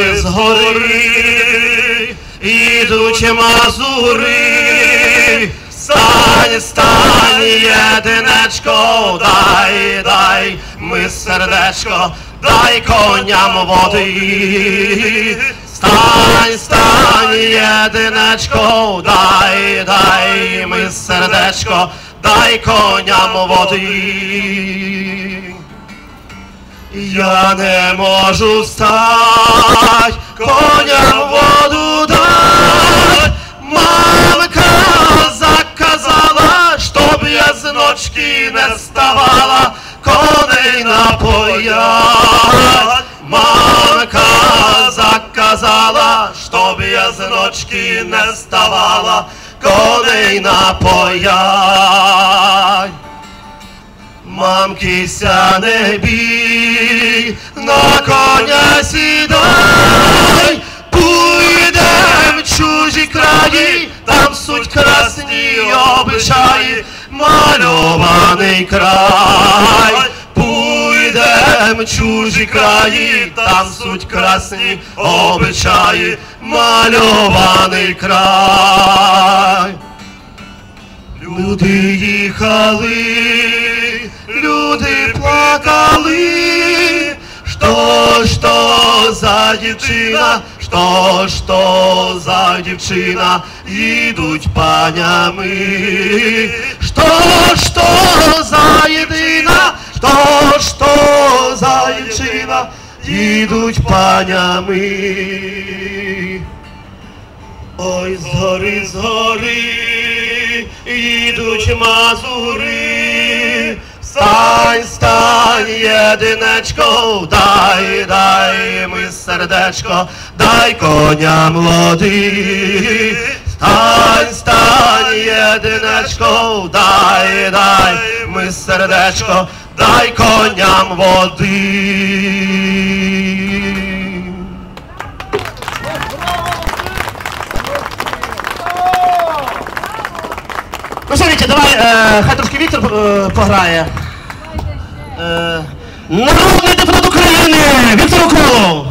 згори, згори, ідуть мазури, стань, стань, єдинечко, дай, дай, ми сердечко, дай коням води. Стань, стань, єдинечко, дай, дай, ми сердечко, дай коням води. Я не можу стать, заказала, чтоб я з ночки не вставала, коней напоять. Мамкися не бій, на коня сідай, Пуйдем в чужі краї, там суть красні обичаї, мальований край. Пуйдем в чужі краї, там суть красні обичаї, мальований край. Люди їхали, люди плакали, що, що за дівчина, що, що за дівчина, їдуть панями, що, що за єдина, що, що за дівчина, їдуть панями. Ой, згори, згори, ідуть мазури, стань, стань, єдинечко, дай, дай, ми сердечко, дай коням води. Стань, стань, єдинечко, дай, дай, ми сердечко, дай коням води. Ну що, давай, е, хай трошки Віктор е, пограє. Е, народний депутат України! Віктор Уколов!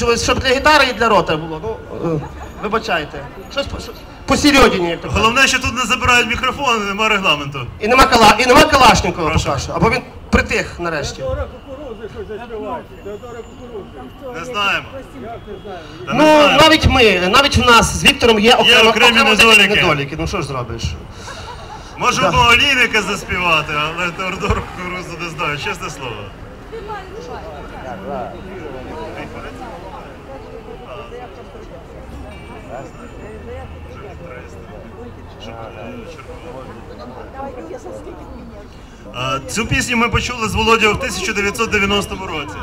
Ну, щоб для гітари і для рота було. Ну, е, вибачайте. Щось по- щось посередині, як то кажуть. Головне, що тут не забирають мікрофон, і нема регламенту. І нема, кала... і нема Калашникова поки що. Або він притих нарешті. Не знаємо. Та не Ну, знаємо. навіть ми, навіть в нас з Віктором є окремо, окремі окремо деякі недоліки. недоліки. Ну що ж зробиш? Можу Да. одного заспівати, але Теодор Кукурузу не знаю, чесне слово. Цю пісню ми почули з Володя в 1990 році.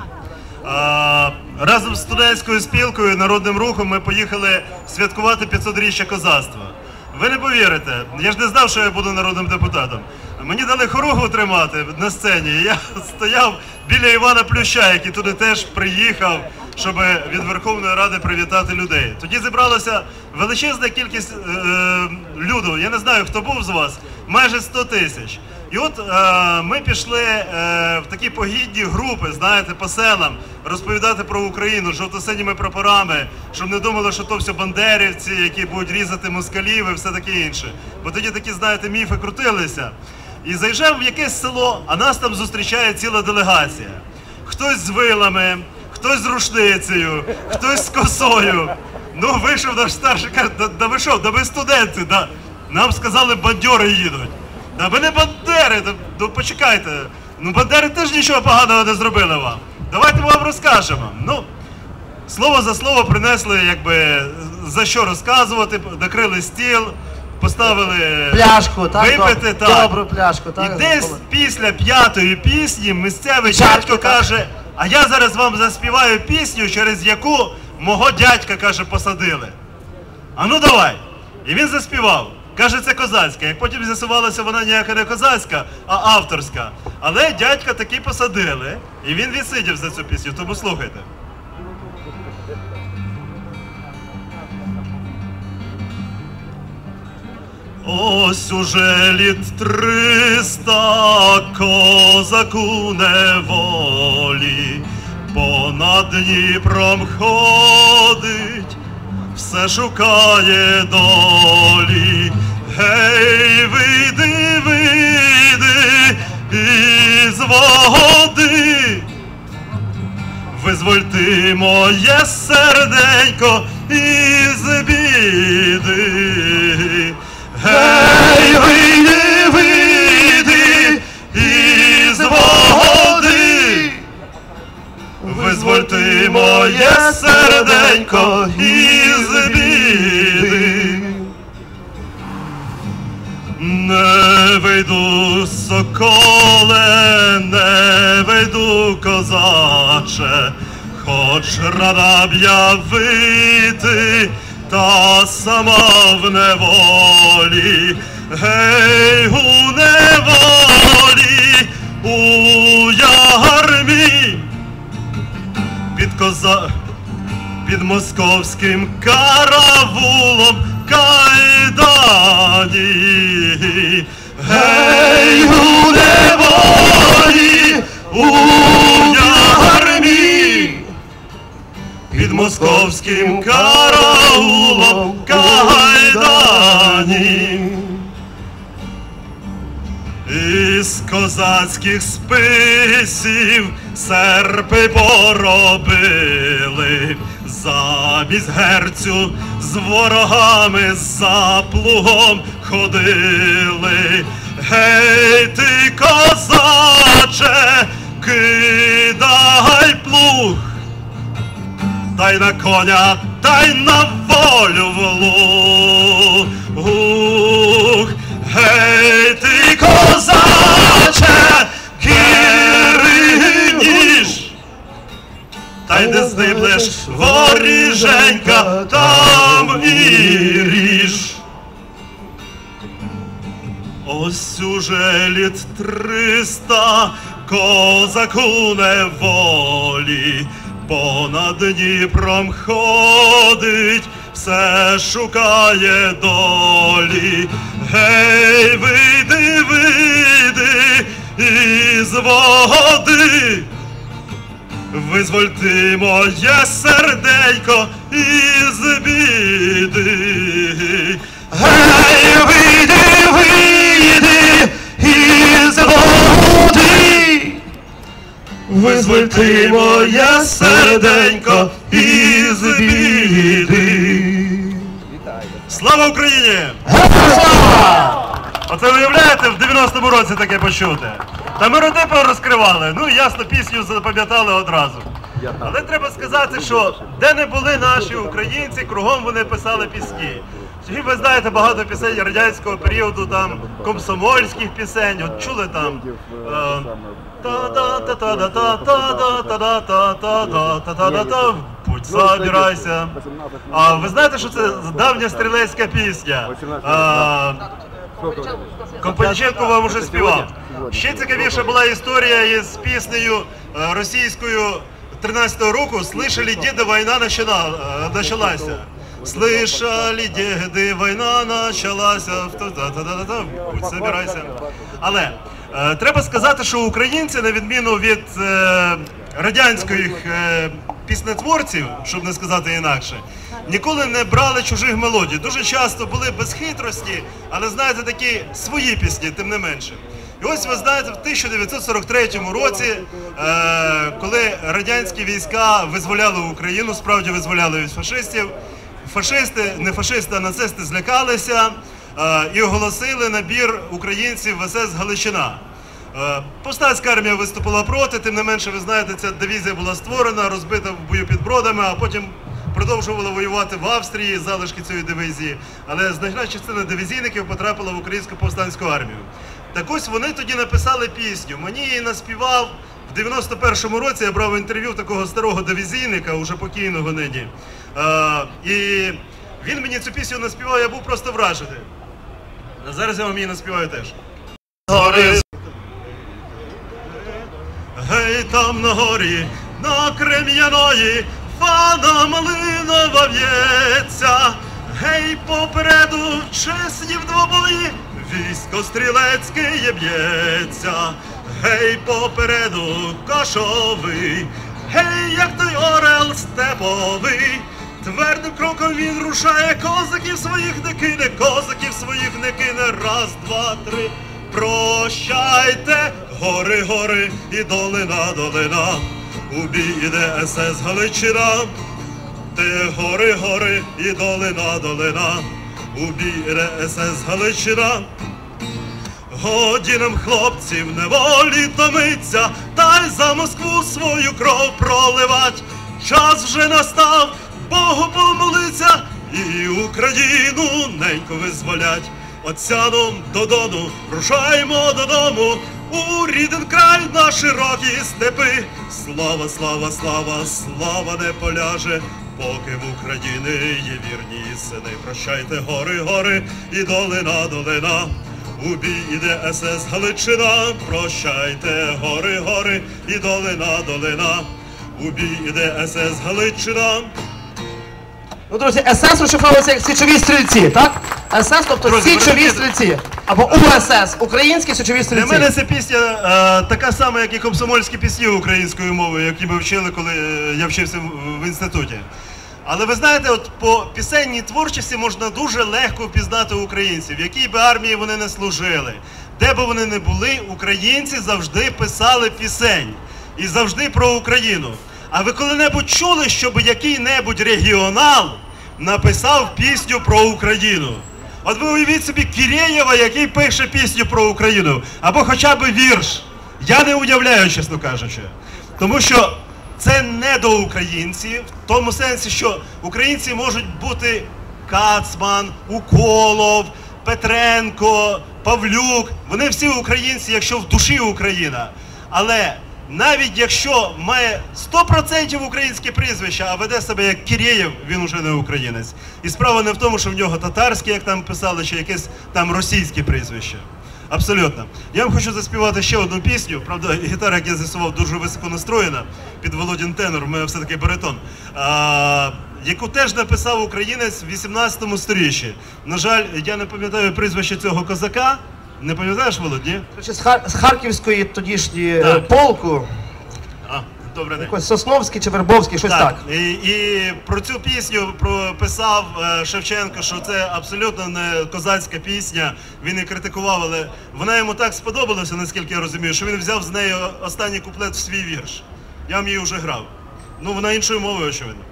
Разом з студентською спілкою народним рухом ми поїхали святкувати 500-річчя козацтва. Ви не повірите, я ж не знав, що я буду народним депутатом. Мені дали хоругву тримати на сцені. Я стояв біля Івана Плюща, який туди теж приїхав, щоб від Верховної Ради привітати людей. Тоді зібралася величезна кількість е, люду. Я не знаю, хто був з вас, майже 100 тисяч. І от е, ми пішли е, в такі погідні групи, знаєте, по селам, розповідати про Україну жовто-синіми прапорами, щоб не думали, що то все бандерівці, які будуть різати москалів і все таке інше. Бо тоді такі, знаєте, міфи крутилися. І заїжджаємо в якесь село, а нас там зустрічає ціла делегація. Хтось з вилами, хтось з рушницею, хтось з косою. Ну, вийшов наш старший каже, да, да ви що, да ви студенти, да. Нам сказали, бандьори їдуть. Та ви не бандери, да, ну почекайте. Ну бандери теж нічого поганого не зробили вам. Давайте ми вам розкажемо. Ну, слово за слово принесли, якби за що розказувати, накрили стіл, поставили Пляшку, так? випити. Добру пляшку, так? І десь після п'ятої пісні місцевий Чарки, дядько так. каже: а я зараз вам заспіваю пісню, через яку мого дядька каже, посадили. А ну давай. І він заспівав. Каже, це козацька. Як потім з'ясувалося, вона ніяка не козацька, а авторська. Але дядька таки посадили, і він відсидів за цю пісню, тому слухайте. Ось уже літ триста козаку неволі, понад Дніпром ходить, все шукає долі. Гей, вийди, вийди із води, визвольти моє серденько із біди. Вийди, вийди із води, визвольти моє серденько із біди. Не вийду, соколе, не вийду, козаче, хоч рада б я вийти, та сама в неволі, гей, у неволі, у ярмі, під коза під московським каравулом кайдані. Гей, у неволі, у ярмі, під московським караулом кайдані. Козацьких списів серпи поробили, замість герцю з ворогами за плугом ходили. Гей ти, козаче, кидай плуг, та й на коня, та й на волю в луг. Гей ти, козаче, кириніш, та й де здиблеш воріженька, там і ріж. Ось уже літ триста козаку неволі, понад Дніпром ходить, все шукає долі. Гей, вийди, вийди із води, визвольти моє серденько із біди. Гей, вийди, вийди із води, визвольти моє серденько із біди. Слава Україні! Слава! Оце уявляєте, в 90-му році таке почути. Та ми роди розкривали, ну ясно, пісню запам'ятали одразу. Але треба сказати, що де не були наші українці, кругом вони писали пісні. І ви знаєте багато пісень радянського періоду, там комсомольських пісень, от чули там. Е, е Путь забирайся. А ви знаєте, що це давня стрілецька пісня? А, Компаніченко вам уже співав. Ще цікавіша була історія із піснею російською 13-го року «Слышали, деда, війна началася». Слышали, деди, війна. Та-та-та-та-та, Будь собирайся. Але треба сказати, що українці, на відміну від е, радянських е, піснетворців, щоб не сказати інакше, ніколи не брали чужих мелодій. Дуже часто були безхитрості, але знаєте, такі свої пісні, тим не менше. І ось ви знаєте, в 1943 році, е, коли радянські війська визволяли Україну, справді визволяли від фашистів, фашисти, не фашисти, а нацисти злякалися е, і оголосили набір українців в СС Галичина. Е, Повстанська армія виступила проти, тим не менше, ви знаєте, ця дивізія була створена, розбита в бою під бродами, а потім продовжувала воювати в Австрії залишки цієї дивізії. Але значна частина дивізійників потрапила в українську повстанську армію. Так ось вони тоді написали пісню. Мені її наспівав в 91-му році. Я брав інтерв'ю такого старого дивізійника, уже покійного нині. Е, і він мені цю пісню наспівав, я був просто вражений. А зараз я вам її наспіваю теж. Гори Гей, там на горі, на крем'яної, фана малинова в'ється. Гей, попереду чесні вдвобої, військо стрілецьке б'ється. Гей, попереду кошовий, гей, як той орел степовий. Кроком він рушає, козаків своїх не кине, козаків своїх не кине. Раз, два, три. Прощайте, гори, гори і долина, долина. У бій іде СС Галичина. Ти гори, гори і долина, долина. У бій іде СС Галичина. Годі нам хлопців неволі томиться, та й за Москву свою кров проливать. Час вже настав, Богу помолиться, і Україну ненько визволять. Отсяном до дону, рушаймо додому, у ріден край на широкі степи. Слава, слава, слава, слава не поляже, поки в Україні є вірні сини. Прощайте гори, гори і долина, долина. У бій іде СС Галичина, прощайте гори, гори і долина, долина. У бій іде СС Галичина. Ну, друзі, СС розшифровується як січові стрільці, так? СС, тобто Друзі, січові розумієте? стрільці. Або УСС, українські січові Для стрільці. мене ця пісня е, така сама, як і комсомольські пісні українською мовою, які ми вчили, коли е, я вчився в, в інституті. Але ви знаєте, от по пісенній творчості можна дуже легко впізнати українців, в якій би армії вони не служили. Де би вони не були, українці завжди писали пісень. І завжди про Україну. А ви коли-небудь чули, щоб який-небудь регіонал написав пісню про Україну? От ви уявіть собі Кірєєва, який пише пісню про Україну, або хоча б вірш. Я не уявляю, чесно кажучи. Тому що це не до українців, в тому сенсі, що українці можуть бути Кацман, Уколов, Петренко, Павлюк. Вони всі українці, якщо в душі Україна. Але навіть якщо має 100% українське прізвище, а веде себе як Кірєєв, він уже не українець. І справа не в тому, що в нього татарське, як там писали, чи якесь там російське прізвище. Абсолютно. Я вам хочу заспівати ще одну пісню. Правда, гітара, як я з'ясував, дуже високо настроєна під Володін тенор, мене все-таки баритон. А, яку теж написав українець в 18 сторіччі. На жаль, я не пам'ятаю прізвище цього козака. Не пам'ятаєш, Володь, ні? Коротше, З, Хар- з Харківської тодішньої е, Так. полку, А, добре день. якось Сосновський чи Вербовський, щось так. І, і про цю пісню про, писав е, Шевченко, що це абсолютно не козацька пісня. Він і критикував, але вона йому так сподобалася, наскільки я розумію, що він взяв з неї останній куплет в свій вірш. Я вам її вже грав. Ну, вона іншою мовою, очевидно.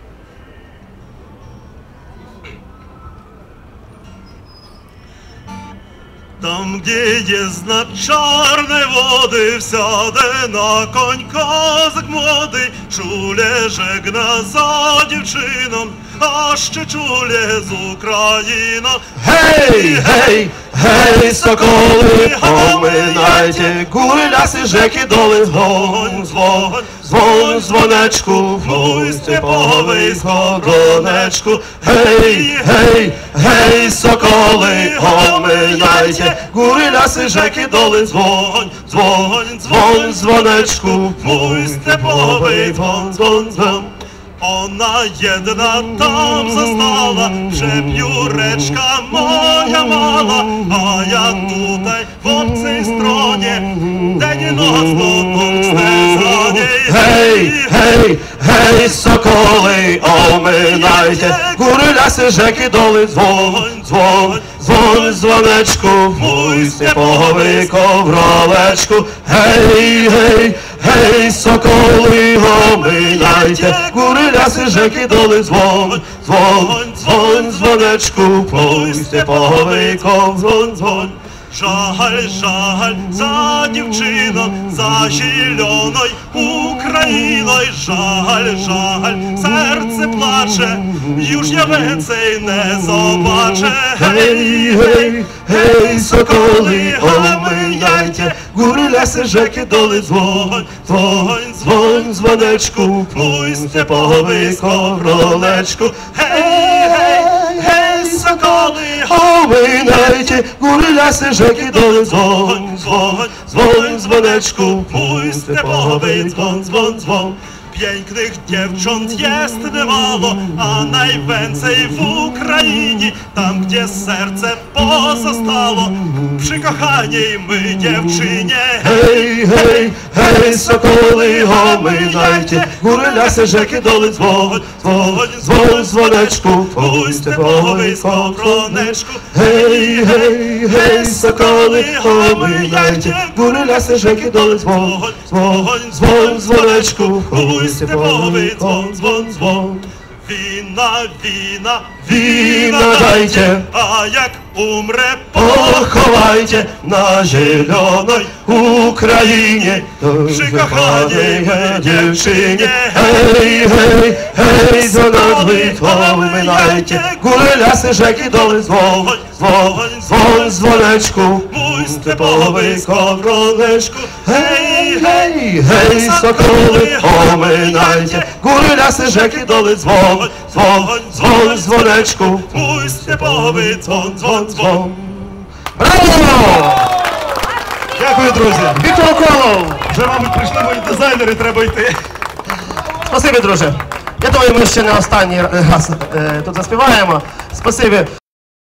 Там, где є воды, води, всяде на конь козак молодий, чуле жегна за дівчином, а ще чуле з Україна. Гей, гей, гей, соколи, оминайте, гури, ляси, жеки, доли, звон, звон, звон, дзвонечку, гуй, степовий, згодонечку, гей, гей, гей, соколи, оминайте, гури, ляси, жеки, доли, звон, звон, звон, дзвонечку, гуй, степовий, звон, звон, звон. Ona jedna tam została, przepióreczka moja mała, a ja tutaj w obcej stronie, dzień i noc dotąd za niej. Гей, гей, гей, соколи, оминайте, гури, ляси, жеки, доли, звон, звон, звон, дзвонечку, муй степовий ковролечку, гей, гей, гей, соколи, оминайте, гури, ляси, жеки, доли, звон, звон, звон, дзвонечку, муй степовий ковролечку, звон. Жаль, жаль, за дівчино, за зеленой Україною, жаль, жаль, серце плаче, już я więcej не побаче. Гей, гей, гей, соколи, оминяйте, гури, ляси, жеки, доли, звон, звон, звон, дзвонечку, муй степовий ковролечку. Гей, гей, гей, соколи, оминяйте, гури, ляси, жеки, доли, звон, звон, звон, дзвонечку, муй степовий, звон, звон, звон. Pięknych dziewcząt jest niemalo, a najwięcej w Ukrainie, tam gdzie serce pozostało, przy kochanej my dziewczynie. Hej, hej, hej, sokoły, omijajcie, góry, lasy, rzeki, doły, dzwon, dzwon, dzwon, dzwoneczku, twój stepowy skowroneczku. Hej, hej, hej, sokoły, omijajcie, góry, lasy, rzeki, doły, dzwon, dzwon, dzwon, dzwoneczku, twój stepowy dzwon, dzwon, dzwon. Wina, wina, Wina dajcie. a jak umrę, Pochowajcie na zielonej Ukrainie Przy kochanej dziewczynie Hej, hej, hej, za nad Litwą minajcie Góry, lasy, rzeki, doły, dzwon, dzwon, dzwon, dzwoneczku Mój stepowy skowroneczku Hej, hej, hej, sokoły, ominajcie Góry, lasy, rzeki, doły, dzwon, dzwon, dzwon, dzwoneczku Mój stepowy dzwon, dzwon, dzwon Браво! Дякую, друзі. Віктор Околов! Вже, мабуть, прийшли мої дизайнери, треба йти. Спасибі, друже. Я думаю, ми ще не останній раз е, тут заспіваємо. Спасибі.